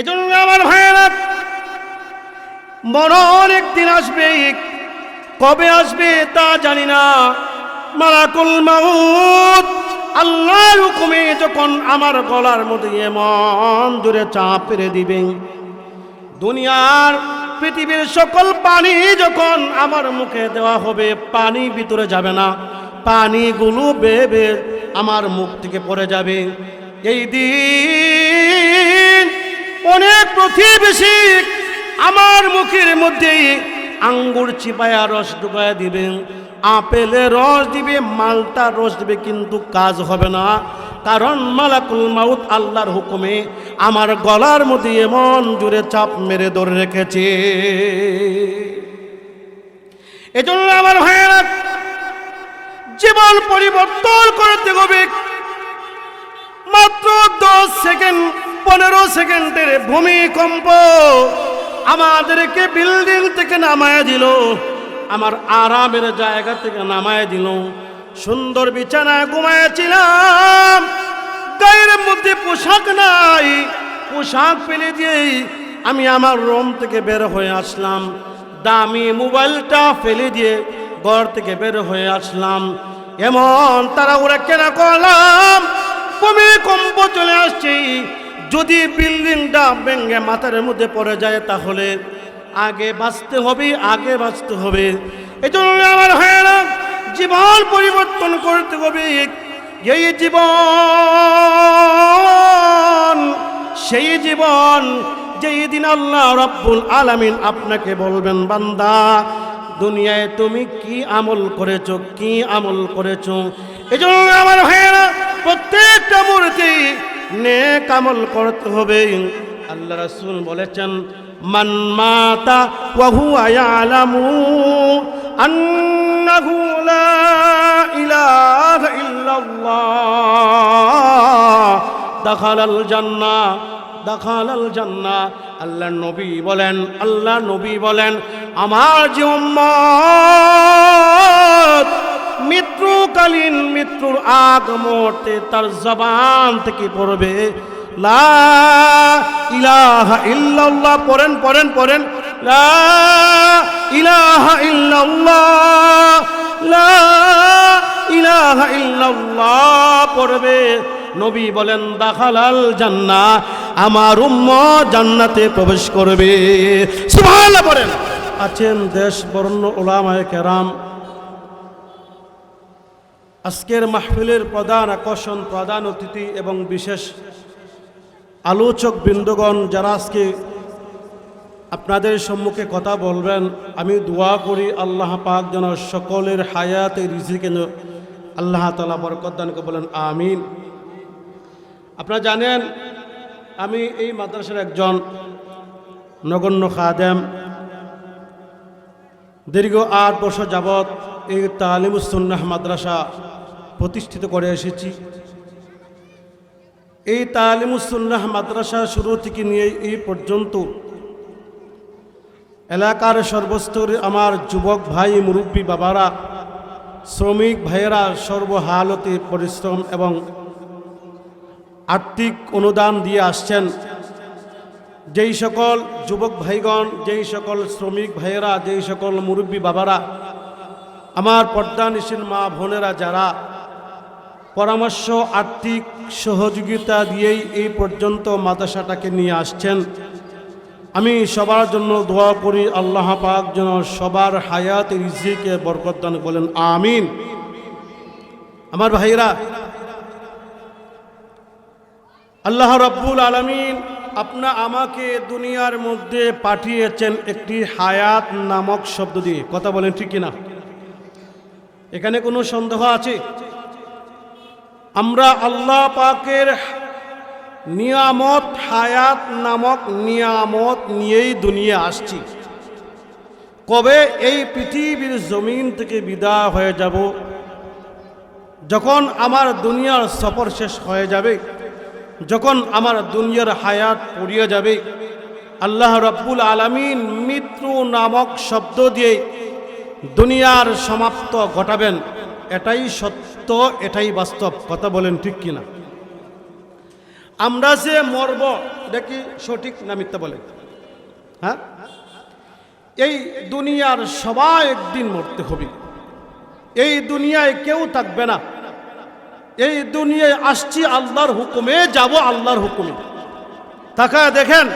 এজন্য আমার ভাইয়েরা, মরণ একদিন আসবে, কবে আসবে তা জানি না। মালাকুল মাউত, আল্লাহর হুকুমে যখন আমার গলার মধ্যে এমন জোরে চাপ পেরে দিবে, দুনিয়ার পৃথিবীর সকল পানি যখন আমার মুখে দেওয়া হবে, পানি ভিতরে যাবে না। পানিগুলো বেবে আমার মুখ থেকে পড়ে যাবে। এই দিন অনেক প্রতিবেশী আমার মুখের মধ্যে আঙ্গুর চিপায়া রস ঢুকায়া দিবেন আপেলের রস দিবে মালটার রস দিবে, কিন্তু কাজ হবে না। কারণ মালাকুল মাউত আল্লাহর হুকুমে আমার গলার মধ্যে এমন জুড়ে চাপ মেরে ধরে রেখেছে। এজন্য আমার ভাইয়েরা, জীবন পরিবর্তন করতে হবে। মাত্র দশ সেকেন্ড, পনেরো সেকেন্ডের ভূমিকম্প আমাদেরকে বিল্ডিং থেকে নামায় দিল। আমার আরামের জায়গা থেকে নামায় দিল। সুন্দর বিছানায় ঘুমাইছিলাম গায়ের মধ্যে পোশাক নাই। পোশাক ফেলে দিয়েই আমি আমার রুম থেকে বের হয়ে আসলাম। দামি মোবাইলটা ফেলে দিয়ে ঘর থেকে বের হয়ে আসলাম। এমন তারা ওরা কেনা করলাম? ভূমিকম্প চলে আসছে। যদি বিল্ডিংটা ভেঙে মাথার মধ্যে পড়ে যায় তাহলে আগে বাঁচতে হবে, আগে বাঁচতে হবে। এই জন্য আমার হয় না জীবন পরিবর্তন করতে হবে। এই জীবন, সেই জীবন, যেই দিন আল্লাহ রব্বুল আলামিন আপনাকে বলবেন, বান্দা, দুনিয়ায় তুমি কি আমল করেছ, কি আমল করেছ? এই জন্য আমার ভাইয়েরা প্রত্যেকটা মূর্তি নেক আমল করতে হবে। আল্লাহ রাসূল বলেছেন, মান মাতা ওয়া হুয়া ইয়ালামু আন্নাহু লা ইলাহা ইল্লাল্লাহ। দাখালাল জান্নাহ দাখালাল জান্নাহ। আল্লাহ নবী বলেন আল্লাহ নবী বলেন, আমার যে উম্মত মৃত্যুর আগ মুহূর্তে তার জবান থেকে পড়বে। লা ইলাহা পড়েন পড়েন পড়েন। লা ইলাহা ইল্লাল্লাহ, লা ইলাহা পড়বে। নবী বলেন, দাখালাল জান্না আমার উম্ম জান্নাতে প্রবেশ করবে। আছেন দেশ বর্ণ ওলামায়ে কেরাম। আজকের মাহফিলের প্রধান আকর্ষণ, প্রধান অতিথি এবং বিশেষ আলোচক বৃন্দগণ যারা আজকে আপনাদের সম্মুখে কথা বলবেন, আমি দোয়া করি আল্লাহ পাক যেন সকলের হায়াতে রিজিকে আল্লাহ তালা বরকদানকে বলেন, আমিন। আপনারা জানেন, আমি এই মাদ্রাসার একজন নগণ্য খাদেম। দীর্ঘ আট বছর যাবৎ এই তালিমুসন্নাহ মাদ্রাসা প্রতিষ্ঠিত করে এসেছি। এই তালিমুসন্নাহ মাদ্রাসা শুরু থেকে নিয়ে এই পর্যন্ত এলাকার সর্বস্তরে আমার যুবক ভাই, মুরব্বী বাবারা, শ্রমিক ভাইয়েরা সর্বহালতে পরিশ্রম এবং আর্থিক অনুদান দিয়ে আসছেন। যেই সকল যুবক ভাইগণ, যেই সকল শ্রমিক ভাইয়েরা, যেই সকল মুরব্বী বাবারা, আমার পর্দানিসীন মা বোনেরা যারা পরামর্শ, আর্থিক সহযোগিতা দিয়েই এই পর্যন্ত মাদ্রাসাটাকে নিয়ে আসছেন। আমি সবার জন্য দোয়া করি, আল্লাহ পাক যেন সবার হায়াত, রিজিকে বরকদান বলেন আমিন। আমার ভাইরা আল্লাহ রব্বুল আলমিন আপনা আমাকে দুনিয়ার মধ্যে পাঠিয়েছেন একটি হায়াত নামক শব্দ দিয়ে। কথা বলেন ঠিক কিনা? এখানে কোনো সন্দেহ আছে? আমরা আল্লাহ পাকের নিয়ামত হায়াত নামক নিয়ামত নিয়েই দুনিয়া আসছি। কবে এই পৃথিবীর জমিন থেকে বিদায় হয়ে যাব? যখন আমার দুনিয়ার সফর শেষ হয়ে যাবে, যখন আমার দুনিয়ার হায়াত পড়িয়ে যাবে, আল্লাহ রব্বুল আলমিন মৃত্যু নামক শব্দ দিয়ে দুনিয়ার সমাপ্ত ঘটাবেন। এটাই সত্য, এটাই বাস্তব, কথা বলেন ঠিক কিনা? আমরা যে মরব, এটা কি সঠিক না মিথ্যা বলে? হ্যাঁ? এই দুনিয়ার সবাই একদিন মরতে হবে। এই দুনিয়ায় কেউ থাকবে না। এই দুনিয়ায় আসছি আল্লাহর হুকুমে, যাব আল্লাহর হুকুমে। তাকায় দেখেন,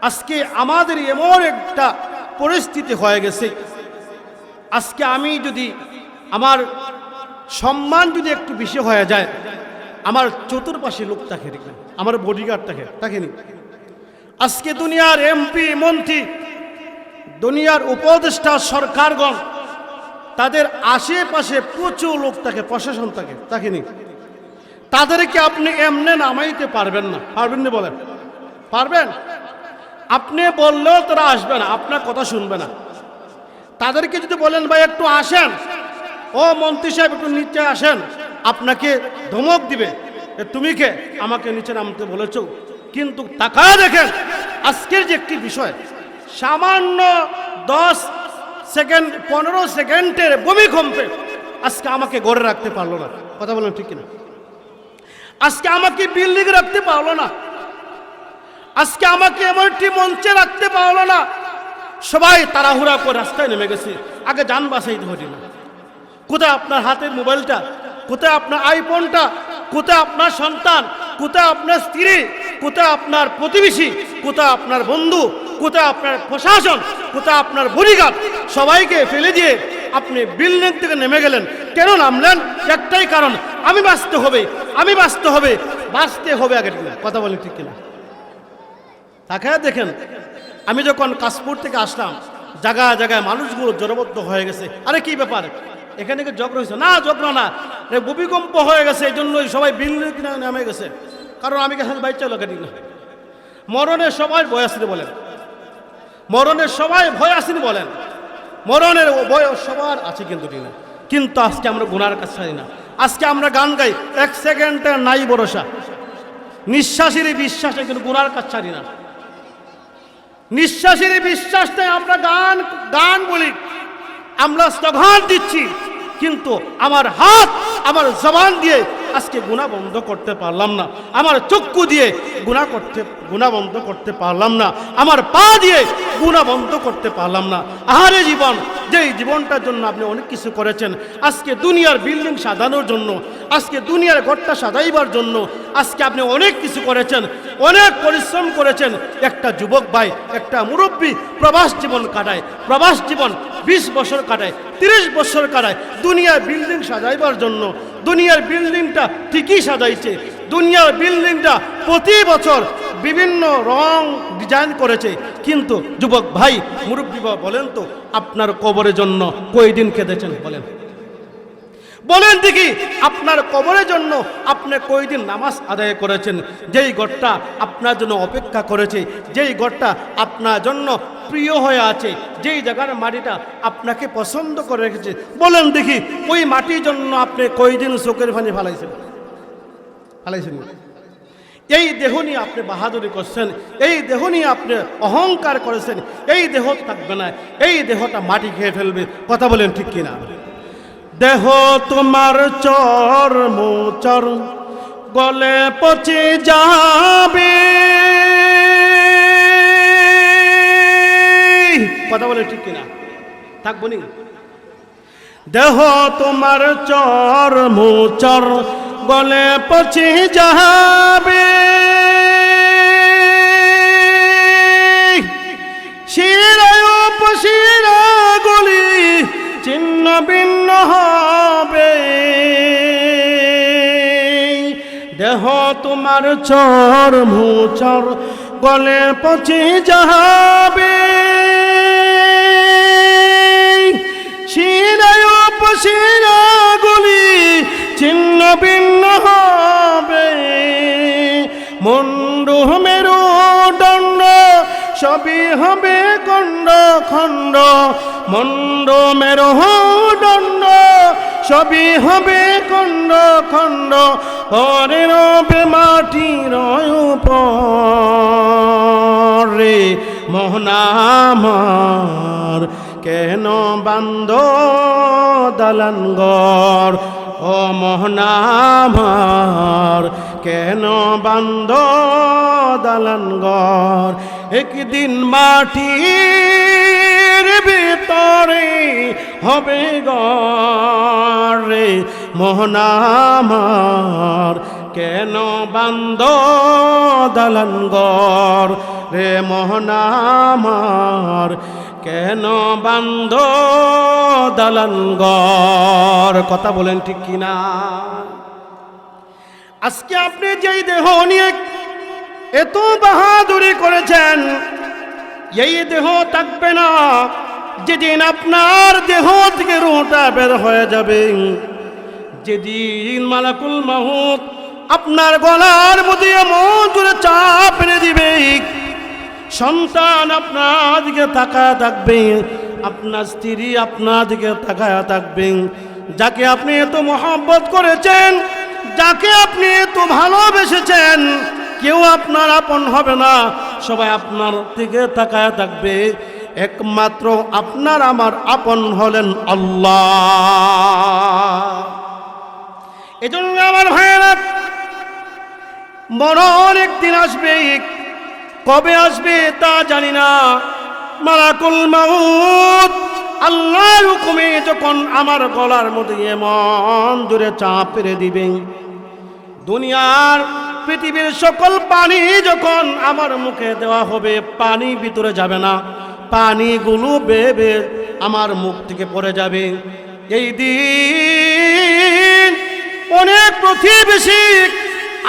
আজকে আমাদের এমন একটা পরিস্থিতি হয়ে গেছে। আজকে আমি যদি আমার সম্মান যদি একটু বেশি হয়ে যায়, আমার চতুর্পাশে লোক থাকে আমার বডিগার্ড থাকে থাকেনি আজকে দুনিয়ার এমপি মন্ত্রী, দুনিয়ার উপদেষ্টা, সরকারগণ, তাদের আশেপাশে প্রচুর লোক থাকে প্রশাসন থাকে থাকেনি তাদেরকে আপনি এমনে নামাইতে পারবেন না। পারবেন না বলেন? পারবেন? আপনি বললেও তারা আসবে না, আপনার কথা শুনবে না। তাদেরকে যদি বলেন, ভাই, একটু আসেন। ও মন্ত্রী সাহেব, একটু নিচে আসেন। আপনাকে ধমক দিবে তুমি কে? আমাকে নিচে নামতে বলেছ। কিন্তু তাকায় দেখেন, আজকের যে একটি বিষয়, সামান্য দশ সেকেন্ড, পনেরো সেকেন্ডের বমি ভূমিকম্পে আজকে আমাকে গড়ে রাখতে পারল না। কথা বলেন ঠিক কিনা? আজকে আমাকে বিল্ডিং রাখতে পারল না। আজকে আমাকে এমন একটি মঞ্চে রাখতে পারল না। সবাই তাড়াহুড়া করে রাস্তায় নেমে গেছে। আগে যান বাসাইতে হরি না। কোথায় আপনার হাতের মোবাইলটা? কোথায় আপনার আইফোনটা? কোথায় আপনার সন্তান? কোথায় আপনার স্ত্রী? কোথায় আপনার প্রতিবেশী? কোথায় আপনার বন্ধু? কোথায় আপনার প্রশাসন? কোথায় আপনার বডিগার্ড? সবাইকে ফেলে দিয়ে আপনি বিল্ডিং থেকে নেমে গেলেন। কেন নামলেন? একটাই কারণ, আমি বাঁচতে হবে, আমি বাঁচতে হবে বাঁচতে হবে আগের আগে কথা বলেন ঠিক কিনা? তাকে দেখেন, আমি যখন কাশপুর থেকে আসলাম, জায়গায় জায়গায় মানুষগুলো জড়বদ্ধ হয়ে গেছে। আরে কি ব্যাপার? এখানে কি জগ্র হয়েছে? না জগ্র না। ভূমিকম্প হয়ে গেছে এই জন্যই সবাই বিল্ডিং কিনা নামে গেছে। কারণ আমি গেছে বাইক চালক না। মরণের সবাই ভয় আসেনি বলেন। মরণের সবাই ভয় আসেনি বলেন। মরণের ভয় সবার আছে কিন্তু কিনা কিন্তু আজকে আমরা গুনার কাছে ছাড়ি না। আজকে আমরা গান গাই। এক সেকেন্ডের নাই ভরসা। নিঃশ্বাসের বিশ্বাসে কিন্তু গুনার কাজ ছাড়ি না। নিঃশ্বাসের বিশ্বাসটাই আমরা গান গান বলি। আমরা স্লোগান দিচ্ছি। কিন্তু আমার হাত, আমার জবান দিয়ে আজকে গুণা বন্ধ করতে পারলাম না। আমার চক্ষু দিয়ে গুণা করতে গুণা বন্ধ করতে পারলাম না। আমার পা দিয়ে গুণা বন্ধ করতে পারলাম না। আহারে জীবন, যেই জীবনটার জন্য আপনি অনেক কিছু করেছেন, আজকে দুনিয়ার বিল্ডিং সাজানোর জন্য, আজকে দুনিয়ার ঘরটা সাজাইবার জন্য, আজকে আপনি অনেক কিছু করেছেন, অনেক পরিশ্রম করেছেন। একটা যুবক ভাই, একটা মুরব্বী প্রবাস জীবন কাটায়। প্রবাস জীবন বিশ বছর কাটায়, তিরিশ বছর কাটায়, দুনিয়ার বিল্ডিং সাজাইবার জন্য। দুনিয়ার বিল্ডিংটা ঠিকই সাজাইছে। দুনিয়ার বিল্ডিংটা প্রতি বছর বিভিন্ন রং ডিজাইন করেছে। কিন্তু যুবক ভাই, মুরব্বী বাবা বলেন তো, আপনার কবরের জন্য কই দিন কেঁদেছেন বলেন। বলেন দেখি, আপনার কবরের জন্য আপনি কয়দিন নামাজ আদায় করেছেন? যেই ঘরটা আপনার জন্য অপেক্ষা করেছে, যেই ঘরটা আপনার জন্য প্রিয় হয়ে আছে, যেই জায়গার মাটিটা আপনাকে পছন্দ করে রেখেছে। বলেন দেখি, ওই মাটির জন্য আপনি কয়দিন চোখের পানি ফালাইছেন? ফালাইছেন এই দেহ নিয়ে আপনি বাহাদুরি করছেন, এই দেহ নিয়ে আপনি অহংকার করেছেন, এই দেহ থাকবে না, এই দেহটা মাটি খেয়ে ফেলবে। কথা বলেন ঠিক কিনা? দেহ তোমার চর মোচর, গলে পচে যাবে। কথা বলে ঠিক কিনা? থাকব নি? দেহ তোমার চর মোচর, গলে পচে যাবে। শিরায় উপশিরা গলি চিহ্ন ভিন্ন হবে। দেহ তোমার চর মুচর, গলে পচে যাবে। শিরায় গলি চিহ্ন ভিন্ন হবে। মুন্ডু মেরু দণ্ড, সবই হবে খণ্ড খণ্ড। মন্ড মেরু দণ্ড, সবই হবে খণ্ড খণ্ড পরে রবে মাটির রে মোহনামার কেন বান্দ দালানগর ও মোহনামার কেন বান্ধ দালান ঘর একদিন ভিতরে হবে গরে মোহনামার কেন বান্ধ দালান ঘর রে মোহনামার কেন বান্ধ দালান ঘর কথা বলেন ঠিক কিনা? আজকে আপনি যেই দেহ নিয়ে এত বাহাদুরি করেছেন, এই দেহ থাকবে না। যেদিন আপনার দেহ থেকে রোটা বের হয়ে যাবে, যেদিন মালাকুল মাহুত আপনার গলার মধ্যে এমন জোরে চাপ এনে দিবে, সন্তান আপনার দিকে তাকায় থাকবে, আপনার স্ত্রী আপনার দিকে তাকায় থাকবে। যাকে আপনি এত মহব্বত করেছেন, যাকে আপনি এত ভালোবেসেছেন, কেউ আপনার আপন হবে না, সবাই আপনার দিকে তাকায় থাকবে। একমাত্র আপনার আমার আপন হলেন আল্লাহ। এজন্য আমার ভাইয়েরা, মরণ একদিন আসবে, কবে আসবে তা জানি না। মালাকুল মাউত, আল্লাহর হুকুমে যখন আমার গলার মধ্যে এমন দূরে চাপ পেরে দিবেন দুনিয়ার পৃথিবীর সকল পানি যখন আমার মুখে দেওয়া হবে, পানি ভিতরে যাবে না। পানিগুলো বেয়ে আমার মুখ থেকে পড়ে যাবে। এই দিন অনেক প্রতিবেশী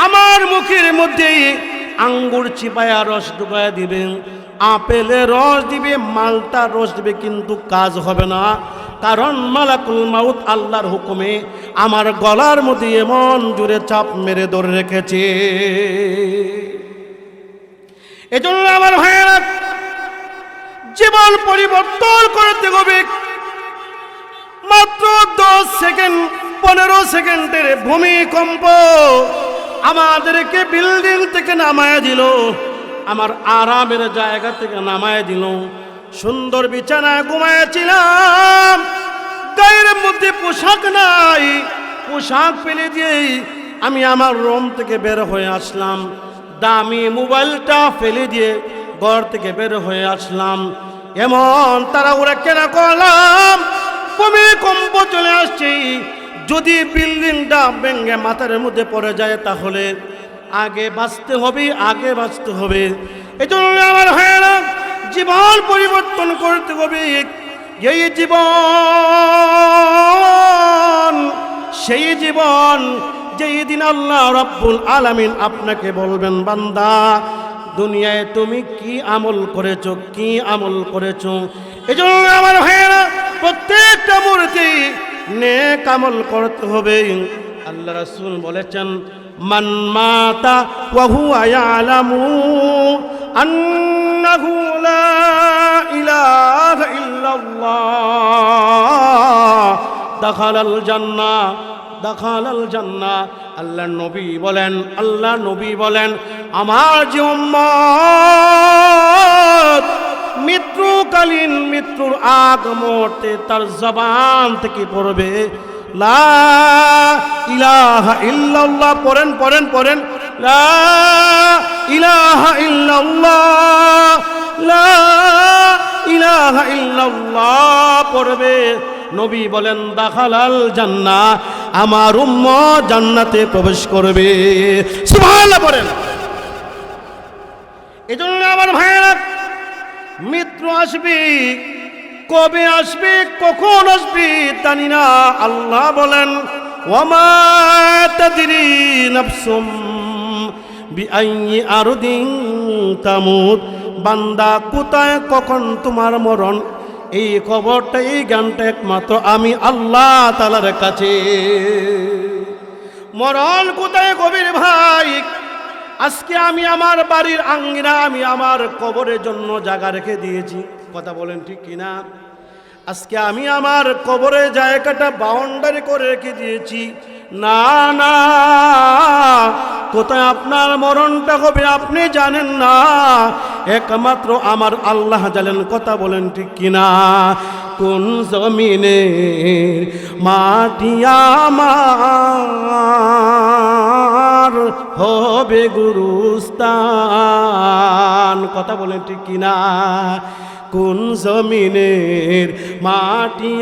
আমার মুখের মধ্যেই আঙ্গুর চিপায়া রস ডুবায়া দিবেন আপেলের রস দিবে, মালটা রস দিবে, কিন্তু কাজ হবে না। কারণ মালাকুল মাউত আল্লাহর হুকুমে আমার গলার মধ্যে এমন জুড়ে চাপ মেরে ধরে রেখেছে। এজন্য আমার ভাইয়েরা জীবন পরিবর্তন করতে হবে। মাত্র দশ সেকেন্ড, পনেরো সেকেন্ডের ভূমিকম্প আমাদেরকে বিল্ডিং থেকে নামায় দিল। আমার আরামের জায়গা থেকে নামায় দিল। সুন্দর বিছানায় ঘুমাইছিলাম গায়ের মধ্যে পোশাক নাই। পোশাক ফেলে দিয়েই আমি আমার রুম থেকে বের হয়ে আসলাম। দামি মোবাইলটা ফেলে দিয়ে ঘর থেকে বের হয়ে আসলাম। এমন তারা ওরা কেনা করলাম। ভূমিকম্প চলে আসছে। যদি বিল্ডিংটা ভেঙে মাথার মধ্যে পড়ে যায় তাহলে আগে বাঁচতে হবে, আগে বাঁচতে হবে। এই জন্য আমার না জীবন পরিবর্তন করতে হবে। এই জীবন, সেই জীবন যেই দিন আল্লাহ রব্বুল আলামিন আপনাকে বলবেন, বান্দা দুনিয়ায় তুমি কি আমল করেছ, কি আমল করেছ? এই জন্য আমার ভাইয়েরা, প্রত্যেকটা মূর্তি নেক আমল করতে হবে। আল্লাহ রাসূল বলেছেন, মান মাতা ওয়া হুয়া ইয়ালামু আন্নাহু লা ইলাহা ইল্লাল্লাহ। দাখালাল জান্নাহ দাখালাল জান্নাহ আল্লাহ নবী বলেন আল্লাহ নবী বলেন আমার যে মৃত্যুকালীন মৃত্যুর আগ মুহূর্তে তার জবান থেকে পড়বে। লা ইলাহা ইল্লাল্লাহ, পড়েন পড়েন পড়েন। লা ইলাহা লা ইলাহা পড়বে। নবী বলেন, দাখালাল জান্নাহ, আমার উম্ম জান্নাতে প্রবেশ করবে। সুবহানাল্লাহ পড়েন এজন্য আমার ভাইয়েরা, মিত্র আসবে, কবে আসবে, কখন আসবি, জানি না। আল্লাহ বলেন ওমা তাদরি নাফসুম বিআইয়ি আরদিন বান্দা কোথায়, কখন তোমার মরণ? এই খবরটা, এই জ্ঞানটা একমাত্র আমি আল্লাহ তালার কাছে। মরণ কোথায়, কবির ভাই? আজকে আমি আমার বাড়ির আঙ্গিনা, আমি আমার কবরের জন্য জায়গা রেখে দিয়েছি। কথা বলেন ঠিক কিনা? আজকে আমি আমার কবরের জায়গাটা বাউন্ডারি করে রেখে দিয়েছি। না না, কোথায় আপনার মরণটা হবে আপনি জানেন না। একমাত্র আমার আল্লাহ জানেন, কথা বলেন ঠিক কিনা? কোন জমিনে মাটি আমার? আমার হবে গুরুস্তান কথা বলেন ঠিক কিনা? কোন জমিনের মাটি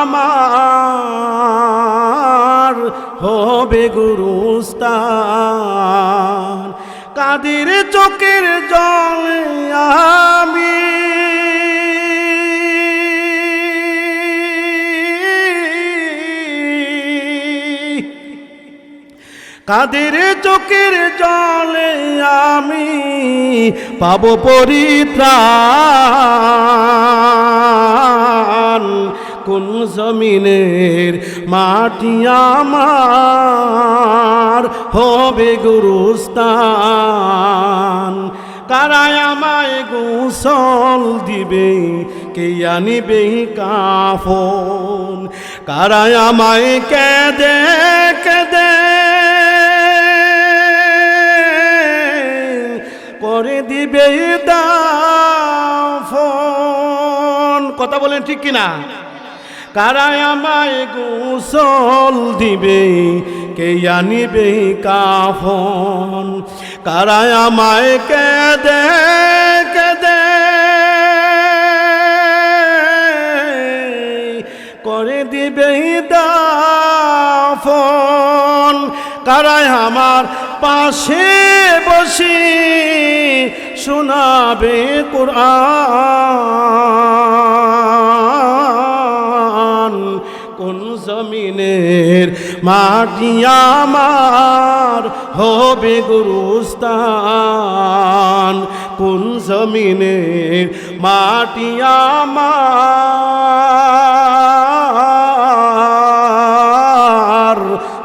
আমার হবে গুরুস্তান কাদের চোখের জলে আমি কাদের চোখের জলে আমি পাব পরিত্রাণ? কোন জমিনের মাটি আমার হবে গুরুস্তান কারায় আমায় গোসল দিবে? কে আনিবে কাফন? কারায় আমায় কেদে কেদে করে দিবে দাফন কথা বলেন ঠিক কিনা? কারায় আমায় গোসল দিবে? কে আনিবে কাফন? কারায় আমায় কেদে কেদে? করে দিবে দাফন কারায় আমার পাশে বসে শোনাবে কোরআন। কোন জমিনের মাটি আমার হবে গুরুস্তান কোন জমিনের মাটি আমার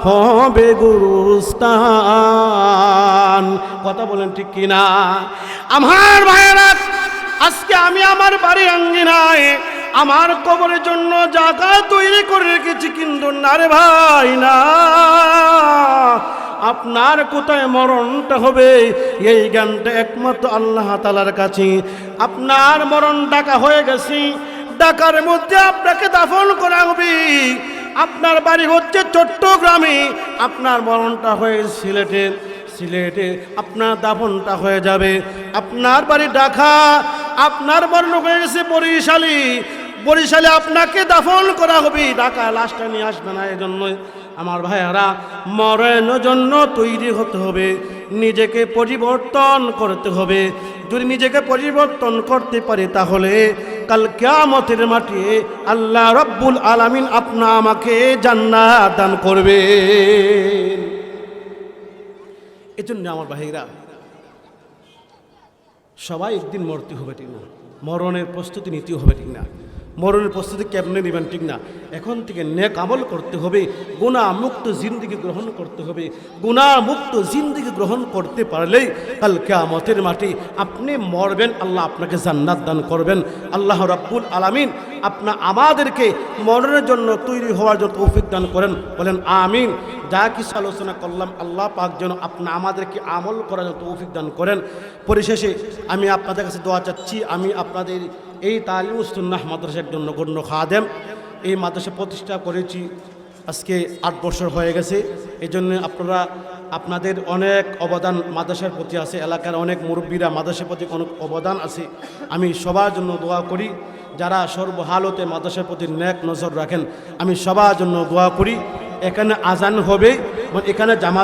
হবে গুরুস্তান কথা বলেন ঠিক কিনা? আমার ভাইয়েরা, আজকে আমি আমার বাড়ি আঙ্গিনায় আমার কবরের জন্য জায়গা তৈরি করে রেখেছি, কিন্তু না রে ভাই, না। আপনার কোথায় মরণটা হবে? এই জ্ঞানটা একমাত্র আল্লাহ তালার কাছে। আপনার মরণ ডাকা হয়ে গেছি। ডাকার মধ্যে আপনাকে দাফন করা হবে। আপনার বাড়ি হচ্ছে চট্টগ্রামে। আপনার মরণটা হয়ে সিলেটে। সিলেটে আপনার দাফনটা হয়ে যাবে। আপনার বাড়ি ঢাকা, আপনার মরণ হয়ে গেছে বরিশালী। বরিশালে আপনাকে দাফন করা হবে। ঢাকা লাশটা নিয়ে আসবে না এই আমার ভাইয়ারা মরণের জন্য তৈরি হতে হবে। নিজেকে পরিবর্তন করতে হবে। যদি নিজেকে পরিবর্তন করতে পারি তাহলে কাল কেয়ামতের মাঠে আল্লাহ রব্বুল আলামিন আপনা আমাকে জান্নাত দান করবে। এজন্য আমার ভাইরা সবাই একদিন মরতে হবে ঠিক না। মরণের প্রস্তুতি নিতে হবে ঠিক না। মরণের প্রস্তুতি কেমনে নেবেন ঠিক না? এখন থেকে নেক আমল করতে হবে গুণা মুক্ত জিন্দিগি গ্রহণ করতে হবে। গুণা মুক্ত জিন্দিগি গ্রহণ করতে পারলেই কাল কেয়ামতের মাটি আপনি মরবেন, আল্লাহ আপনাকে জান্নাত দান করবেন। আল্লাহ রাব্বুল আলামিন আপনা আমাদেরকে মরণের জন্য তৈরি হওয়ার জন্য তৌফিক দান করেন, বলেন আমিন। যা কিছু আলোচনা করলাম, আল্লাহ পাক যেন আপনা আমাদেরকে আমল করার জন্য তৌফিক দান করেন। পরিশেষে আমি আপনাদের কাছে দোয়া চাচ্ছি, আমি আপনাদের এই তালিমুসুন্নাহ মাদ্রাসার জন্য গণ্য খাদেম। এই মাদ্রাসা প্রতিষ্ঠা করেছি আজকে আট বছর হয়ে গেছে। এই জন্য আপনারা, আপনাদের অনেক অবদান মাদ্রাসার প্রতি আছে, এলাকার অনেক মুরব্বীরা মাদ্রাসার প্রতি অনেক অবদান আছে। আমি সবার জন্য দোয়া করি, যারা সর্বহালতে মাদ্রাসার প্রতি ন্যাক নজর রাখেন, আমি সবার জন্য দোয়া করি। এখানে আজান হবে মানে এখানে জামাত